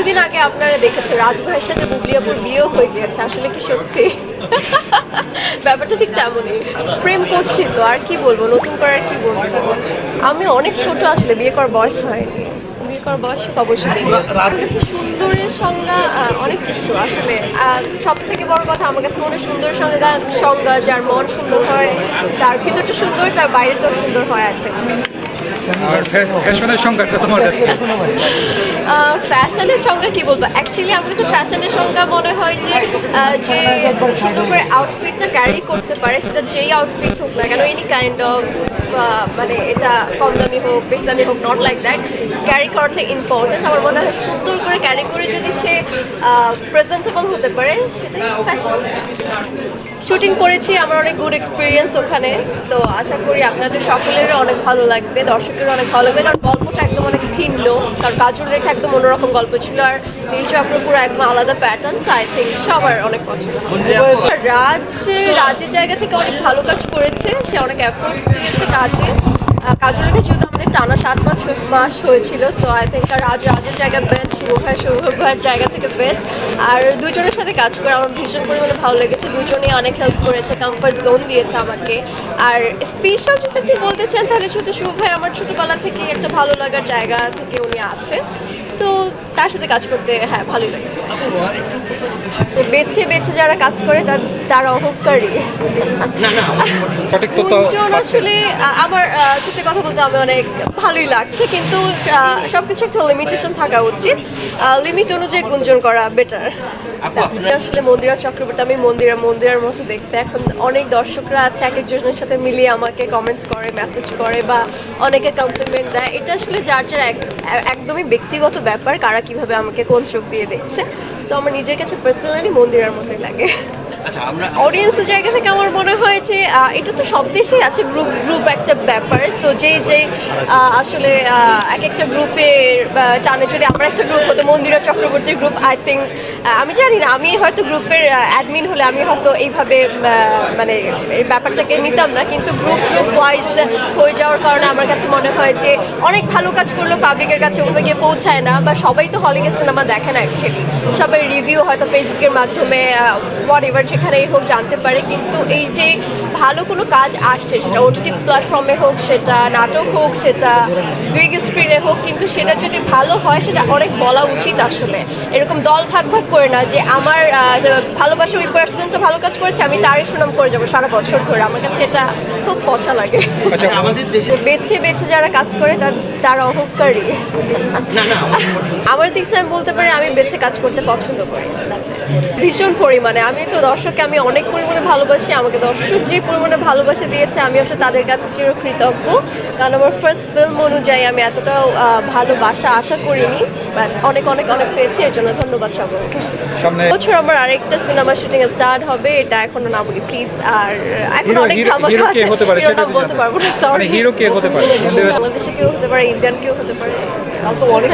কিছুদিন আগে আপনারা দেখেছেন রাজভাইয়ের সাথে বুবলিয়াপুর বিয়েও হয়ে গিয়েছে। আসলে কি সত্যি? ব্যাপারটা ঠিক তেমনই। প্রেম করছি তো, আর কি বলব? নতুন করে আর কি বলব? আমি অনেক ছোট আসলে, বিয়ে করার বয়স হয়নি বিয়ে বয়স অবশ্যই কাছে সুন্দরের সংজ্ঞা অনেক কিছু আসলে। বড় কথা আমার কাছে মনে সুন্দর সংজ্ঞা সংজ্ঞা, যার মন সুন্দর হয়, তার ভিতরটা সুন্দর, তার বাইরেটাও সুন্দর হয় আর ফ্যাশনের সংখ্যাটা তোমার কাছে ফ্যাশনের সংজ্ঞা কি বলব? অ্যাকচুয়ালি আমার কাছে ফ্যাশনের সংজ্ঞা মনে হয় যে যে সুন্দর করে আউটফিটটা ক্যারি করতে পারে, সেটা যেই আউটফিট হোক না কেন এনি কাইন্ড অফ মানে এটা কম দামি হোক, বেশি দামি হোক নট লাইক দ্যাট ক্যারি করাটা ইম্পর্টেন্ট আমার মনে হয় সুন্দর করে ক্যারি করে যদি সে প্রেজেন্টেবল হতে পারে, সেটাই ফ্যাশন শুটিং করেছি আমার অনেক গুড এক্সপিরিয়েন্স ওখানে। তো আশা করি আপনাদের সকলেরও অনেক ভালো লাগবে দর্শকেরও অনেক ভালো লাগবে। কারণ গল্পটা একদম অনেক ভিন্ন কারণ কাজল রেখা একদম অন্যরকম গল্প ছিল আর নীল চক্রপুর একদম আলাদা প্যাটার্ন আই থিঙ্ক সবার অনেক পছন্দ। রাজ রাজের জায়গা থেকে অনেক ভালো কাজ করেছে সে অনেক এফোর্ট দিয়েছে কাজে। আহ, কাজল রেখা যেহেতু আমাদের টানা সাত মাস মাস হয়েছিল সো আই থিঙ্ক রাজ রাজের জায়গা বেস্ট শুভ ভাই শুভ ভাইয়ের জায়গা থেকে বেস্ট আর দুজনের সাথে কাজ করে আমার ভীষণ পরিমাণে ভালো লেগেছে দুজনেই অনেক হেল্প করেছে কমফর্ট জোন দিয়েছে আমাকে। আর স্পেশাল যদি আপনি বলতে চান তাহলে শুধু শুভ ভাই আমার ছোটোবেলা থেকে একটা ভালো লাগার জায়গা থেকে উনি আছে তো তার সাথে কাজ করতে হ্যাঁ ভালোই লেগেছে। বেছে বেছে যারা কাজ করে তার তারা অহংকারী গুঞ্জন আসলে আমার সত্যি কথা বলতে আমি অনেক ভালোই লাগছে কিন্তু সব কিছু একটা লিমিটেশন থাকা উচিত। লিমিট অনুযায়ী গুঞ্জন করা বেটার আসলে মন্দিরা চক্রবর্তী আমি মন্দিরা মন্দিরার মতো দেখতে এখন অনেক দর্শকরা আছে এক একজনের সাথে মিলিয়ে আমাকে কমেন্টস করে মেসেজ করে বা অনেকে কমপ্লিমেন্ট দেয়। এটা আসলে যার যার এক- একদমই ব্যক্তিগত ব্যাপার কারা কীভাবে আমাকে কোন চোখ দিয়ে দেখছে। তো আমার নিজের কাছে পার্সোনালি মন্দিরের মতোই লাগে। অডিয়েন্সের জায়গা থেকে আমার মনে হয় যে এটা তো সব দেশেই আছে গ্রুপ গ্রুপ একটা ব্যাপার। সো যে যে আসলে এক একটা গ্রুপের টানে যদি আমার একটা গ্রুপ হতো মন্দিরা চক্রবর্তীর গ্রুপ আই থিঙ্ক আমি জানি না আমি হয়তো গ্রুপের অ্যাডমিন হলে আমি হয়তো এইভাবে মানে এই ব্যাপারটাকে নিতাম না। কিন্তু গ্রুপ গ্রুপ ওয়াইজ হয়ে যাওয়ার কারণে আমার কাছে মনে হয় যে অনেক ভালো কাজ করল পাবলিকের কাছে ওভাবে গিয়ে পৌঁছায় না বা সবাই তো হলে গিয়ে সিনেমা দেখে না অ্যাকচুয়ালি সবাই রিভিউ হয়তো ফেসবুকের মাধ্যমে হোয়াট এভার যেখানেই হোক জানতে পারে কিন্তু এই যে ভালো কোনো কাজ আসছে সেটা ওটিটি প্ল্যাটফর্মে হোক সেটা নাটক হোক সেটা বিগ স্ক্রিনে হোক কিন্তু সেটা যদি ভালো হয় সেটা অনেক বলা উচিত আসলে। এরকম দল ভাগ ভাগ করে না যে আমার ভালোবাসা ওই পার্সনটা ভালো কাজ করেছে আমি তারই সুনাম করে যাব সারা বছর ধরে। আমার কাছে এটা খুব পছা লাগে। আচ্ছা আমাদের বেছে বেছে যারা কাজ করে তার- তারা অহংকারী আমার দিকটা আমি বলতে পারি আমি বেছে কাজ করতে পছন্দ করি. ভীষণ পরিমাণে। আমি তো দর্শককে আমি অনেক পরিমাণে ভালোবাসি আমাকে দর্শক যে পরিমাণে ভালোবাসা দিয়েছে আমি আসলে তাদের কাছে চিরকৃতজ্ঞ। কারণ আমার ফার্স্ট ফিল্ম অনুযায়ী আমি এতটাও ভালোবাসা আশা করিনি বাট অনেক অনেক অনেক পেয়েছি এই জন্য ধন্যবাদ সকলকে। বছর আমার আরেকটা সিনেমা শুটিং স্টার্ট হবে এটা এখনও না বলি প্লিজ আর এখন অনেক ধামাকা আছে। নাম বলতে পারব না মানে সরি হিরো কে হতে পারে? বাংলাদেশে কেউ হতে পারে ইন্ডিয়ান কেউ হতে পারে অনেক